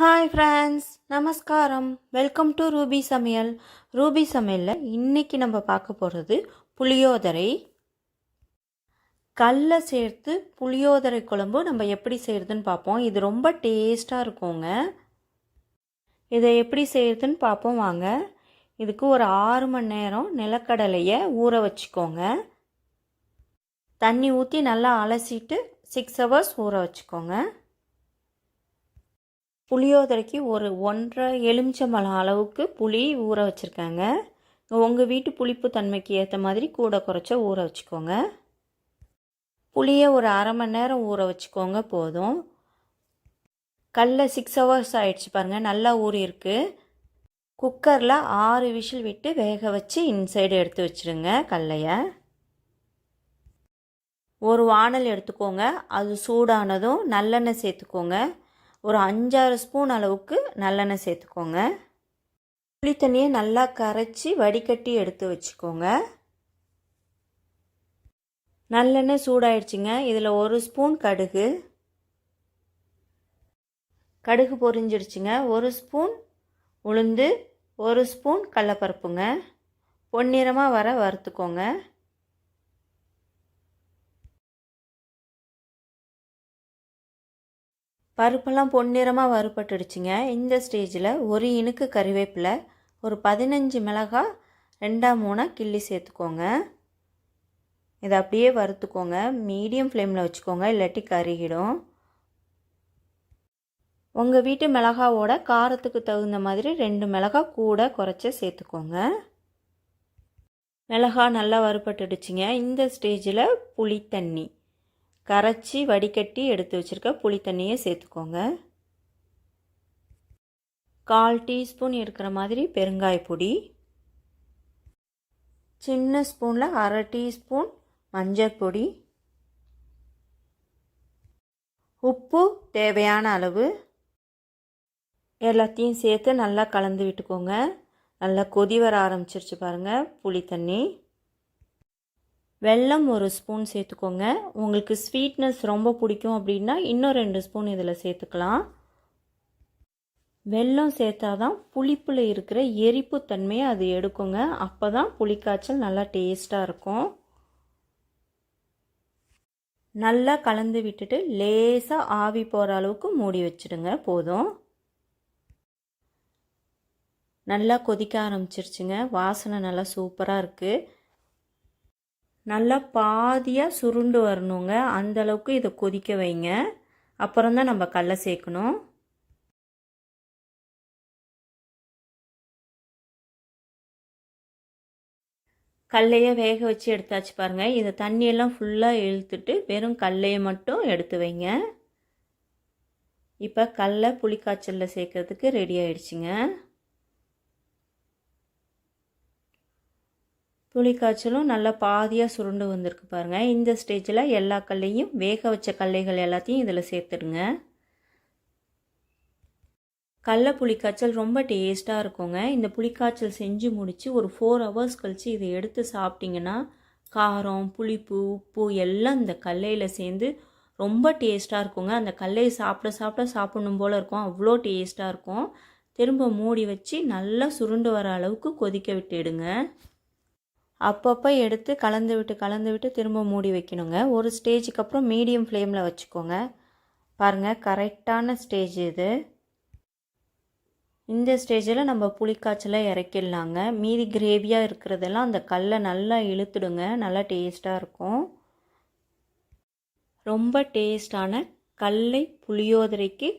Hi friends நமஸ்காரம். Welcome to Ruby சமையல். Ruby சமையலில் இன்றைக்கி நம்ம பார்க்க போகிறது புளியோதரை. கல்லை சேர்த்து புளியோதரை குழம்பு நம்ம எப்படி செய்கிறதுன்னு பார்ப்போம். இது ரொம்ப டேஸ்ட்டாக இருக்குங்க. இதை எப்படி செய்கிறதுன்னு பார்ப்போம் வாங்க. இதுக்கு ஒரு ஆறு மணி நேரம் நிலக்கடலையை ஊற வச்சுக்கோங்க. தண்ணி ஊற்றி நல்லா அலசிட்டு சிக்ஸ் ஹவர்ஸ் ஊற வச்சுக்கோங்க. புளியோதரைக்கு ஒரு ஒன்றரை எலுமிச்சம்பழம் அளவுக்கு புளி ஊற வச்சுருக்காங்க. உங்கள் வீட்டு புளிப்பு தன்மைக்கு ஏற்ற மாதிரி கூட குறைச்ச ஊற வச்சுக்கோங்க. புளியை ஒரு அரை மணி நேரம் ஊற வச்சுக்கோங்க போதும். கல்ல சிக்ஸ் ஹவர்ஸ் ஆயிடுச்சு பாருங்கள் நல்லா ஊறி இருக்குது குக்கரில் ஆறு விசில் விட்டு வேக வச்சு இன்சைடு எடுத்து வச்சுருங்க கல்லையை. ஒரு வானல் எடுத்துக்கோங்க அது சூடானதும் நல்லெண்ணெய் சேர்த்துக்கோங்க. ஒரு அஞ்சாறு ஸ்பூன் அளவுக்கு நல்லெண்ணெய் சேர்த்துக்கோங்க. புளி தண்ணியை நல்லா கரைச்சி வடிகட்டி எடுத்து வச்சுக்கோங்க. நல்லெண்ணெய் சூடாயிடுச்சுங்க. இதில் ஒரு ஸ்பூன் கடுகு. கடுகு பொரிஞ்சிடுச்சுங்க. ஒரு ஸ்பூன் உளுந்து ஒரு ஸ்பூன் கடலப்பருப்புங்க. பொன்னிறமாக வர வறுத்துக்கோங்க. பருப்பெல்லாம் பொன்னிறமாக வறுபட்டுடுச்சுங்க. இந்த ஸ்டேஜில் ஒரு இனுக்கு கறிவேப்பிலை ஒரு பதினஞ்சு மிளகாய் ரெண்டாம் மூணாக கிள்ளி சேர்த்துக்கோங்க. இதை அப்படியே வறுத்துக்கோங்க. மீடியம் ஃப்ளேமில் வச்சுக்கோங்க இல்லாட்டி கருகிடும். உங்கள் வீட்டு மிளகாவோட காரத்துக்கு தகுந்த மாதிரி ரெண்டு மிளகாய் கூட குறைச்சி சேர்த்துக்கோங்க. மிளகா நல்லா வறுபட்டுடுச்சுங்க. இந்த ஸ்டேஜில் புளி தண்ணி கரைச்சி வடிகட்டி எடுத்து வச்சுருக்க புளி தண்ணியை சேர்த்துக்கோங்க. கால் டீஸ்பூன் இருக்கிற மாதிரி பெருங்காய பொடி. சின்ன ஸ்பூனில் அரை டீஸ்பூன் மஞ்சள் பொடி. உப்பு தேவையான அளவு. எல்லாத்தையும் சேர்த்து நல்லா கலந்து விட்டுக்கோங்க. நல்லா கொதி வர ஆரம்பிச்சிருச்சு பாருங்கள் புளி தண்ணி. வெல்லம் ஒரு ஸ்பூன் சேர்த்துக்கோங்க. உங்களுக்கு ஸ்வீட்னஸ் ரொம்ப பிடிக்கும் அப்படின்னா இன்னும் ரெண்டு ஸ்பூன் இதில் சேர்த்துக்கலாம். வெல்லம் சேர்த்தாதான் புளிப்பில் இருக்கிற எரிப்பு தன்மையை அது எடுக்குங்க. அப்போ தான் புளிக்காய்ச்சல் நல்லா டேஸ்ட்டாக இருக்கும். நல்லா கலந்து விட்டுட்டு லேசாக ஆவி போகிற அளவுக்கு மூடி வச்சுடுங்க. போதும். நல்லா கொதிக்க ஆரம்பிச்சிருச்சுங்க. வாசனை நல்லா சூப்பராக இருக்குது நல்லா பாதியாக சுருண்டு வரணுங்க. அந்த அளவுக்கு இதை கொதிக்க வைங்க. அப்புறம் தான் நம்ம கடல சேர்க்கணும். கல்லையை வேக வச்சு எடுத்தாச்சு பாருங்கள் இதை தண்ணியெல்லாம் ஃபுல்லாக இழுத்துட்டு வெறும் கல்லையை மட்டும் எடுத்து வைங்க. இப்போ கடல புளிக்காய்ச்சலில் சேர்க்கறதுக்கு ரெடி ஆயிடுச்சுங்க. புளிக்காய்ச்சலும் நல்லா பாதியாக சுருண்டு வந்திருக்கு பாருங்கள் இந்த ஸ்டேஜில் எல்லா கல்லையும் வேக வச்ச கல்லைகள் எல்லாத்தையும் இதில் சேர்த்துடுங்க. கடல புளிக்காய்ச்சல் ரொம்ப டேஸ்ட்டாக இருக்குங்க. இந்த புளிக்காய்ச்சல் செஞ்சு முடித்து ஒரு ஃபோர் ஹவர்ஸ் கழித்து இதை எடுத்து சாப்பிட்டிங்கன்னா காரம் புளிப்பு உப்பு எல்லாம் இந்த கல்லையில் சேர்ந்து ரொம்ப டேஸ்ட்டாக இருக்குங்க. அந்த கல்லையை சாப்பிட சாப்பிட சாப்பிடணும் போல் இருக்கும். அவ்வளோ டேஸ்ட்டாக இருக்கும். திரும்ப மூடி வச்சு நல்லா சுருண்டு வர அளவுக்கு கொதிக்க விட்டுடுங்க. அப்பப்போ எடுத்து கலந்து விட்டு கலந்து விட்டு திரும்ப மூடி வைக்கணுங்க. ஒரு ஸ்டேஜுக்கு அப்புறம் மீடியம் ஃப்ளேமில் வச்சுக்கோங்க. பாருங்கள் கரெக்டான ஸ்டேஜ் இது. இந்த ஸ்டேஜில் நம்ம புளிக்காய்ச்சலை இறக்கிடலாங்க. மீதி கிரேவியாக இருக்கிறதெல்லாம் அந்த கல்லை நல்லா இழுத்துடுங்க. நல்லா டேஸ்ட்டாக இருக்கும். ரொம்ப டேஸ்டான கல்லை புளியோதரைக்கு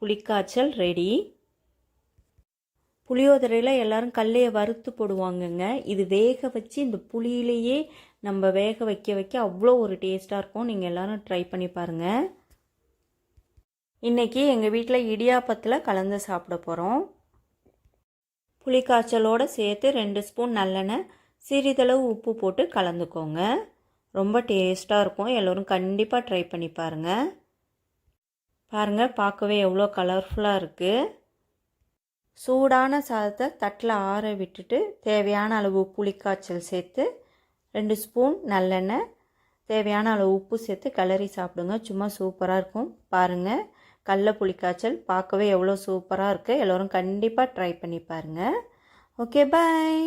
புளிக்காய்ச்சல் ரெடி. புளியோதரையில் எல்லோரும் கல்லையை வறுத்து போடுவாங்கங்க. இது வேக வச்சு இந்த புளியிலேயே நம்ம வேக வைக்க வைக்க அவ்வளோ ஒரு டேஸ்ட்டாக இருக்கும். நீங்கள் எல்லோரும் ட்ரை பண்ணி பாருங்கள் இன்றைக்கி எங்கள் வீட்டில் இடியாப்பத்தில் கலந்து சாப்பிட போகிறோம் புளிக்காய்ச்சலோடு சேர்த்து ரெண்டு ஸ்பூன் நல்லெண்ணெய் சிறிதளவு உப்பு போட்டு கலந்துக்கோங்க. ரொம்ப டேஸ்ட்டாக இருக்கும். எல்லோரும் கண்டிப்பாக ட்ரை பண்ணி பாருங்கள் பாருங்கள் பார்க்கவே எவ்வளோ கலர்ஃபுல்லாக இருக்குது சூடான சாதத்தை தட்டில் ஆற விட்டுட்டு தேவையான அளவு புளிக்காய்ச்சல் சேர்த்து ரெண்டு ஸ்பூன் நல்லெண்ணெய் தேவையான அளவு உப்பு சேர்த்து கிளறி சாப்பிடுங்க. சும்மா சூப்பராக இருக்கும். பாருங்கள் கடல புளிக்காய்ச்சல் பார்க்கவே எவ்வளோ சூப்பராக இருக்குது எல்லோரும் கண்டிப்பாக ட்ரை பண்ணி பாருங்கள் ஓகே பாய்